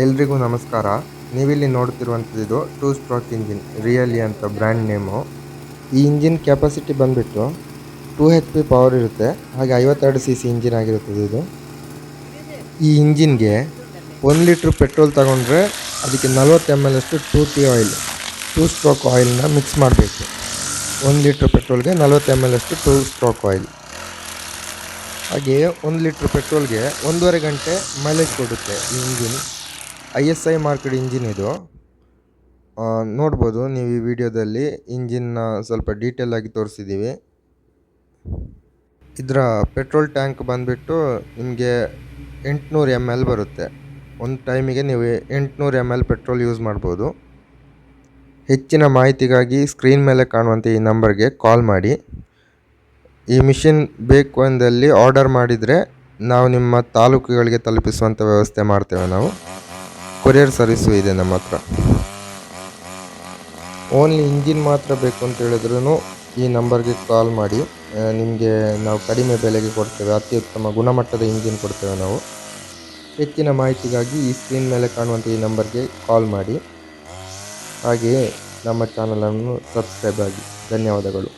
ಎಲ್ರಿಗೂ ನಮಸ್ಕಾರ. ನೀವಿಲ್ಲಿ ನೋಡ್ತಿರುವಂಥದ್ದು ಟೂ ಸ್ಟ್ರಾಕ್ ಇಂಜಿನ್ ರಿಯಲಿ ಅಂತ ಬ್ರ್ಯಾಂಡ್ ನೇಮು ಈ ಇಂಜಿನ್ ಕೆಪಾಸಿಟಿ ಬಂದುಬಿಟ್ಟು ಟೂ ಹೆಚ್ ಪಿ ಪವರ್ ಇರುತ್ತೆ. ಹಾಗೆ ಐವತ್ತೆರಡು ಸಿ ಸಿ ಇಂಜಿನ್ ಆಗಿರುತ್ತದೆ ಇದು. ಈ ಇಂಜಿನ್ಗೆ ಒಂದು ಲೀಟ್ರ್ ಪೆಟ್ರೋಲ್ ತಗೊಂಡ್ರೆ ಅದಕ್ಕೆ ನಲ್ವತ್ತು ಎಂ ಎಲ್ ಅಷ್ಟು two T oil two stroke ಆಯಿಲ್ನ mix ಮಾಡಬೇಕು. ಒಂದು ಲೀಟ್ರ್ ಪೆಟ್ರೋಲ್ಗೆ ನಲ್ವತ್ತು ಎಂ ಎಲ್ ಅಷ್ಟು ಟೂ ಸ್ಟ್ರೋಕ್ ಆಯಿಲ್ ಹಾಗೆಯೇ ಒಂದು ಲೀಟ್ರ್ ಪೆಟ್ರೋಲ್ಗೆ ಒಂದೂವರೆ ಗಂಟೆ ಮೈಲೇಜ್ ಕೊಡುತ್ತೆ ಈ engine I S I marked engine ಇದು. ನೋಡ್ಬೋದು, ನೀವು ಈ ವಿಡಿಯೋದಲ್ಲಿ ಇಂಜಿನ್ನ ಸ್ವಲ್ಪ ಡೀಟೇಲ್ ಆಗಿ ತೋರಿಸಿದ್ದೀವಿ. ಇದರ ಪೆಟ್ರೋಲ್ ಟ್ಯಾಂಕ್ ಬಂದುಬಿಟ್ಟು ನಿಮಗೆ ಎಂಟುನೂರು ಎಂ ಎಲ್ ಬರುತ್ತೆ. ಒಂದು ಟೈಮಿಗೆ ನೀವು ಎಂಟುನೂರು ಎಂ ಎಲ್ ಪೆಟ್ರೋಲ್ ಯೂಸ್ ಮಾಡ್ಬೋದು. ಹೆಚ್ಚಿನ ಮಾಹಿತಿಗಾಗಿ ಸ್ಕ್ರೀನ್ ಮೇಲೆ ಕಾಣುವಂಥ ಈ ನಂಬರ್ಗೆ ಕಾಲ್ ಮಾಡಿ. ಈ ಮಿಷಿನ್ ಬೇಕು ಎಂದಲ್ಲಿ ಆರ್ಡರ್ ಮಾಡಿದರೆ ನಾವು ನಿಮ್ಮ ತಾಲೂಕುಗಳಿಗೆ ತಲುಪಿಸುವಂಥ ವ್ಯವಸ್ಥೆ ಮಾಡ್ತೇವೆ ನಾವು. ಕೊರಿಯರ್ ಸರ್ವಿಸು ಇದೆ ನಮ್ಮ ಹತ್ರ. ಓನ್ಲಿ ಇಂಜಿನ್ ಮಾತ್ರ ಬೇಕು ಅಂತ ಹೇಳಿದ್ರೂ ಈ ನಂಬರ್ಗೆ ಕಾಲ್ ಮಾಡಿ. ನಿಮಗೆ ನಾವು ಕಡಿಮೆ ಬೆಲೆಗೆ ಕೊಡ್ತೇವೆ, ಅತ್ಯುತ್ತಮ ಗುಣಮಟ್ಟದ ಇಂಜಿನ್ ಕೊಡ್ತೇವೆ ನಾವು. ಹೆಚ್ಚಿನ ಮಾಹಿತಿಗಾಗಿ ಈ ಸ್ಕ್ರೀನ್ ಮೇಲೆ ಕಾಣುವಂಥ ಈ ನಂಬರ್ಗೆ ಕಾಲ್ ಮಾಡಿ. ಹಾಗೆಯೇ ನಮ್ಮ ಚಾನಲನ್ನು ಸಬ್ಸ್ಕ್ರೈಬ್ ಆಗಿ. ಧನ್ಯವಾದಗಳು.